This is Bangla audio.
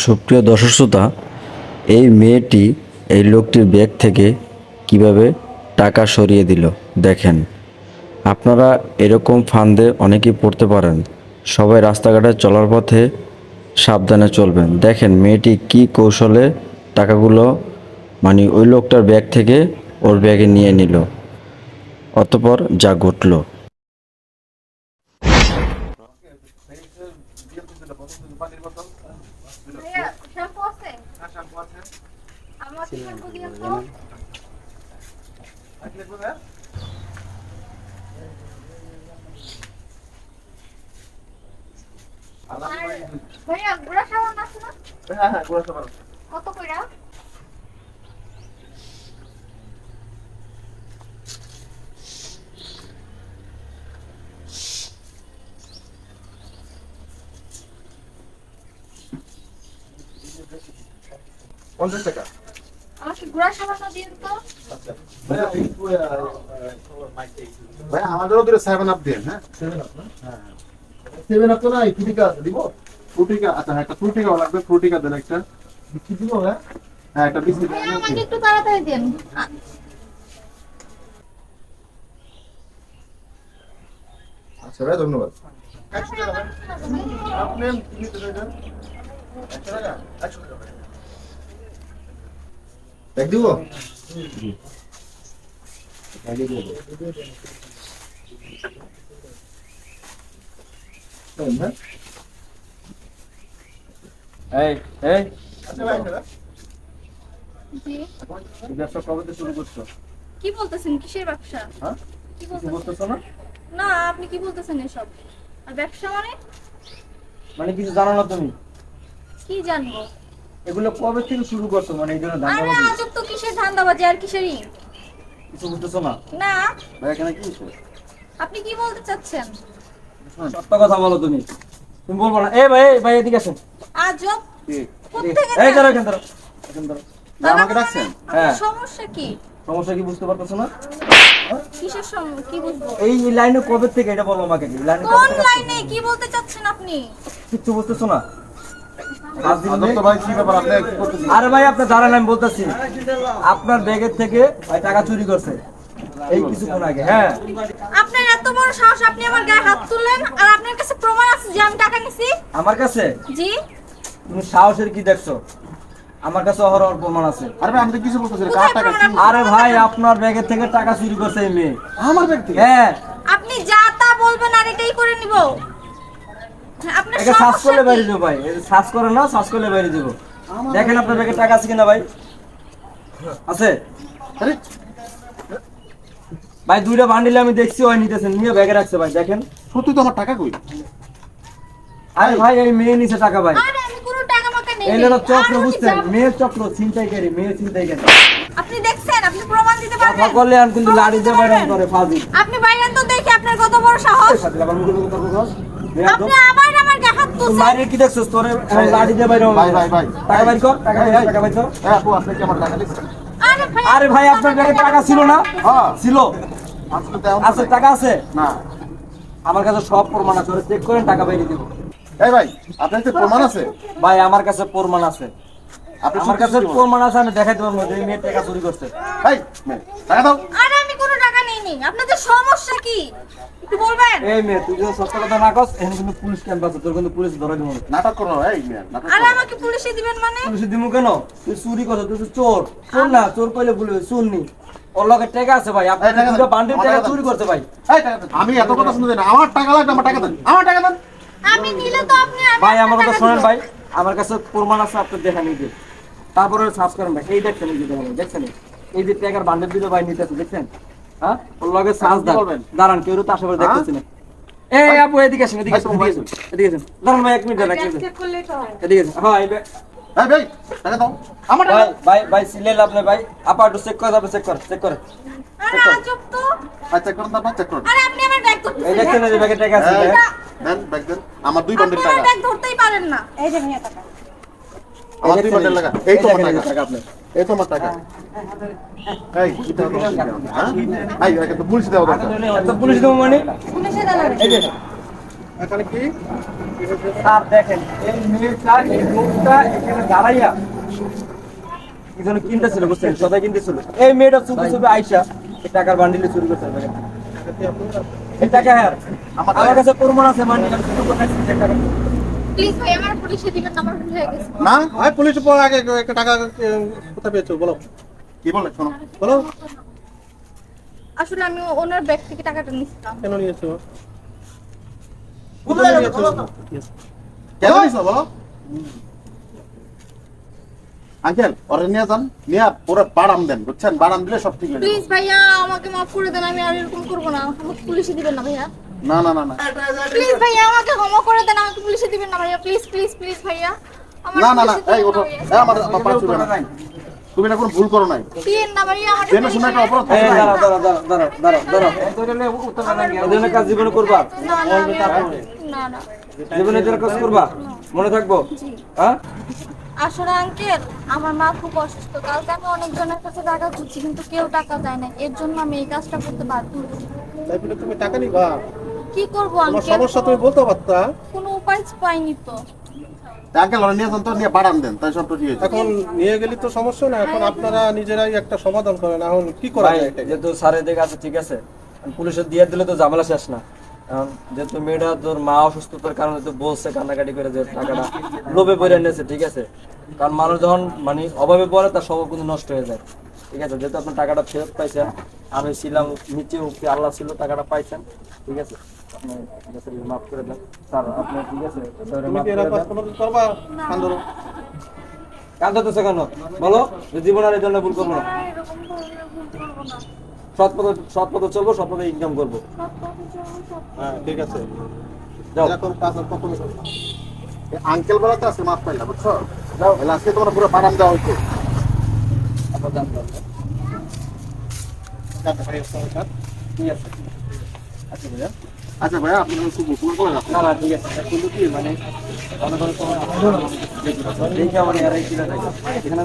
সুপ্রিয় দর্শক শ্রোতা, এই মেয়েটি এই লোকটির ব্যাগ থেকে কীভাবে টাকা সরিয়ে দিল? দেখেন, আপনারা এরকম ফান্দে অনেকেই পড়তে পারেন। সবাই রাস্তাঘাটে চলার পথে সাবধানে চলবেন। দেখেন, মেয়েটি কি কৌশলে টাকাগুলো মানে ওই লোকটার ব্যাগ থেকে ওর ব্যাগে নিয়ে নিল, অতপর যা ঘটলো। ভাইয়া শ্যাম্পু আছে ভাইয়া গুড়া সাবান আছে না। কত কইরা? পঞ্চাশ টাকা আমাকে গুড়া সাবান দিন তো ভাই আমাদেরও দিলে সেভেন আপ দিন হ্যাঁ? সেভেন আপ তো নাই ফ্রুটিকা আছে দিব? ফ্রুটিকা আচ্ছা হ্যাঁ, একটা ফ্রুটিকা লাগবে ফ্রুটিকা দেন একটা। কি দিব হ্যাঁ হ্যাঁ একটা বিস্কিট একটু তাড়াতাড়ি দিন। আচ্ছা ভাই ধন্যবাদ। একশো টাকা ভাই আপনি একশো টাকা একশো টাকা দিব? হ্যাঁ এই এই। আচ্ছা ব্যবসা কবে থেকে শুরু করছ? কি বলতেছেন? কিসের ব্যবসা? হ্যাঁ? কি বলতেছো না? না আপনি কি বলতেছেন এসব? আর ব্যবসা মানে? মানে কিছু জানো না তুমি? কি জানব? এগুলো কবে থেকে শুরু করছ? মানে এই জন্য আরে আজব তো কিসের ধান্দাবাজি আর কিসেরই কিছু বুঝতেছো না? না। ভাই এখানে কি হচ্ছে আপনি কি বলতে চাচ্ছেন? সত্য কথা বলো তুমি। তুমি বলব না। এই ভাই ভাই এদিকে আসেন। আজব? এই দাঁড়াও এখান দাঁড়াও এখান দাঁড়াও আমাকে ডাকছেন? হ্যাঁ। সমস্যা কি? সমস্যা কি বুঝতে পারতেছো না? কিসের সমস্যা কি বুঝব? এই লাইনে কবে থেকে এটা বলো আমাকে? লাইনে কোন লাইনে? কি বলতে চাচ্ছেন আপনি? কিচ্ছু বুঝতেছো না? ভাই আপনি আরে ভাই আপনার দাঁড়ান আমি বলতেছি। আপনার ব্যাগের থেকে টাকা চুরি করছে। এই কিছুক্ষণ আগে হ্যাঁ। আপনার এত বড় সাহস আপনি আমার গায়ে হাত তুললেন আর আপনার কাছে প্রমাণ আছে যে আমি টাকা নিছি? আমার কাছে? জি। তুমি সাহসের কি দেখছ? আমার কাছে অহরহ প্রমাণ আছে। আরে ভাই আমি তো কিছু বলতেছি কার টাকা? আরে ভাই আপনার ব্যাগের থেকে টাকা চুরি করছে এই মেয়ে। আমার ব্যাগ থেকে? হ্যাঁ। আপনি যা তা বলবেন আর এটাই করে নিব। একে সার্চ করলে বাইরে? দেবো ভাই। সার্চ করে না সার্চ করলে বাইরে দেবো দেখেন আপনার ব্যাগে টাকা আছে কিনা ভাই। আছে? ভাই দুইটা বান্ডিলে আমি দেখছি ওই নিতেছেন। নিয়ে ব্যাগে রাখছে ভাই দেখেন। সত্যি তো আমার টাকা কই? আরে ভাই এই মেয়ে নিছে টাকা ভাই। আরে আমি কোনো টাকা মাকা নেই। এই হলো চক্র বুঝছেন মেয়ের চক্র ছিনতাইকারী মেয়ে ছিনতাইকারী। আপনি দেখছেন আপনি প্রমাণ দিতে পারবেন? করলে আর কিন্তু লাড়ি দিয়ে বাইরে করে ফাজি আপনি বাইরেন তো দেখি আপনার কত বড় সাহস। আপনি আবার আমার গায়ে হাত তুলছেন মায়ের কি দেখছস? তোরে লাড়ি দিয়ে বাইরে ভাই, ভাই, ভাই। টাকা বাইর কর টাকা বাইর টাকা বাইর কর। হ্যাঁ আপু আপনি কি আমার টাকা আরে ভাই আরে ভাই আপনার ব্যাগে টাকা ছিল না? হ্যাঁ। ছিল। আছে টাকা আছে? না। আমার কাছে সব প্রমাণ আছে ওরা চেক করেন টাকা বাইরে দিব। এই ভাই আপনার কাছে প্রমাণ আছে? ভাই আমার কাছে প্রমাণ আছে। আপনি আমার কাছে প্রমাণ আছে আমি দেখাইতে পারব যে এই মেয়ে টাকা চুরি করছে। এই মেয়ে, টাকা দাও আরে আমি কোনো টাকা নেইনি আপনাদের সমস্যা কি? একটু বলবেন? এই মেয়ে তুই যদি সত্য কথা না কস এখন কিন্তু পুলিশ ক্যাম্প আছে তোর কিন্তু পুলিশ ধরে দিব নাটক করো এই মেয়ে আরে আমাকে পুলিশে দিবেন মানে? পুলিশ দিব কেন? তুই চুরি করছ তুই চোর। চোর না চোর কইলে চুরনি ওর লগে টাকা আছে ভাই আপনি টাকা দুটো বান্ডিল আমার টাকা টাকা চুরি করছে ভাই। আমি এত কথা শুনতে না। আমার টাকা লাগবে আমার টাকা দেন। আমার টাকা দেন। আমি নিলে তো আপনি ভাই আমার কথা শোনেন ভাই। আমার কাছে প্রমাণ আছে আপনি দেখা নিতে তারপরে সার্চ করেন ভাই এই দেখছেন এই যে দেখেন দেখছেন। এই যে টাকার বান্ডেল দিলে ভাই নিতেছে দেখছেন? হ্যাঁ? ওর লগে? দাঁড়ান কেউ তো আশেপাশে হ্যাঁ? দেখতেছি না। এই আপু এদিকে আসেন এদিকে আসেন এদিকে আসেন, দাঁড়ান ভাই এক মিনিট দাঁড়ান এক মিনিট এদিকে আসেন। হ্যাঁ এই ভাই। টাকা দাও আমার ভাই ভাই ভাই সিলে লাভ ভাই। আপা একটু চেক করে চেক করে চেক করে। আরে আজব তো। আচ্ছা চেক করুন তারপর চেক করুন। আরে আপনি আমার ব্যাগ এই ধরতেছেন এই ব্যাগে টাকা আছে দেন ব্যাগ দেন। আমার দুই আপনি টাকা। ব্যাগ ধরতেই পারেন না। এই যে ভাইয়া টাকা আমার দুই বান্ডেল টাকা এই তো আমার টাকা যে এই তো আমার টাকা। এই এটা তো হ্যাঁ? এই এটা তো পুলিশ দেওয়া দরকার। এত পুলিশ দেবো মানে? পুলিশে দাঁড়াবেন এই যে। এখানে কি? স্যার দেখেন এই মেয়েটা এই লোকটা এখানে দাঁড়াইয়া কি কিনতেছিল বুঝছেন? সদাই কিনতেছিল। এই মেয়েটা চুপি চুপি আইসা এই টাকার বান্ডিলে চুরি করতে হবে এই টাকা হ্যাঁ আমার কাছে প্রমাণ আছে মানে আমি শুধু প্লিজ ভাই আমার পুলিশে দিবেন আমার ভুল হয়ে গেছে। না ভাই পুলিশ পর আগে একটা টাকা কোথায় পেয়েছ? বলো। কি বলে? শোনো। বলো। আসলে আমি ওনার ব্যাগ থেকে টাকাটা নিছিলাম কেন নিয়েছো? বলো, কোথায় নিয়েছো? বলো। কেন নিছো বলো। আঙ্কেল ওরে নিয়ে যান। নিয়ে পুরো বাড়াম দেন বুঝছেন? বাড়াম দিলে সব ঠিক হয়ে যাবে। প্লিজ ভাইয়া আমাকে মাফ করে দেন আমি আর এরকম করব না। আমাকে পুলিশে দিবেন না ভাইয়া। না না না না। প্লিজ ভাইয়া আমাকে ক্ষমা করে দেন আমাকে পুলিশে দিবেন না ভাইয়া। প্লিজ প্লিজ প্লিজ ভাইয়া। না না না এই ওঠো। এই আমার না। তুমি না কোনো ভুল করো নাই। না ভাইয়া আমার জেনে শুনে একটা অপরাধ এই করছ। দাঁড়াও দাঁড়াও দাঁড়াও দাঁড়াও দাঁড়াও। দাঁড়াও ওদের কাজ জীবনে করবা। না না না না জীবনে এদের কাজ করবা। মনে থাকব? হ্যাঁ? আসলে আঙ্কেল আমার মা খুব অসুস্থ। কালকে আমি অনেকজনের কাছে টাকা খুঁজছি কিন্তু কেউ টাকা দেয় না। এর জন্য আমি এই কাজটা করতে বাধ্য তাই বলে তুমি টাকা নিবা? কি করব সমস্যা তুমি বলতে পারতা। কোনো উপায় পাইনি তো। তা আঙ্কেল ওরে নিয়ে তো নিয়ে বাড়াম দেন তাই সব তো ঠিক আছে এখন নিয়ে গেলি তো সমস্যা না এখন আপনারা নিজেরাই একটা সমাধান করেন এখন কি করা যায় এটা যেহেতু আছে ঠিক আছে। পুলিশের দিয়ে দিলে তো ঝামেলা শেষ না। এখন যেহেতু মেয়েটা তোর মা অসুস্থতার কারণে তো বলছে কান্নাকাটি করে যে টাকাটা লোভে পড়ে এনেছে ঠিক আছে। কারণ মানুষ যখন মানে অভাবে পড়ে তার স্বভাব কিন্তু নষ্ট হয়ে যায়। ঠিক আছে যেহেতু আপনার টাকাটা ফেরত পাইছেন আমি ছিলাম নিচে উপরে আল্লাহ ছিল টাকাটা পাইছেন ঠিক আছে। আপনি ঠিক আছে, মাফ করে দেন। স্যার আপনি ঠিক আছে। কোনো বলো যে জীবন আর এই ভুল করব না। আর এরকম ধরনের ভুল করব না। সৎ পথে সৎ পথে চলবো সৎ পথে ইনকাম করব। হ্যাঁ ঠিক আছে। যাও। এরকম কাজ আর কখনো করবা আঙ্কেল বলাতে আজকে মাফ পাইলা বুঝছ? যাও। আজকে তোমার পুরো বাড়াম দেওয়া হইতো আপনার জানতে হবে। টাকা পাই সরকার। ঠিক আছে। আচ্ছা ভাইয়া। আচ্ছা ভাই আপনি খুব উপকার করে না না ঠিক আছে। কিন্তু কি মানে এখানে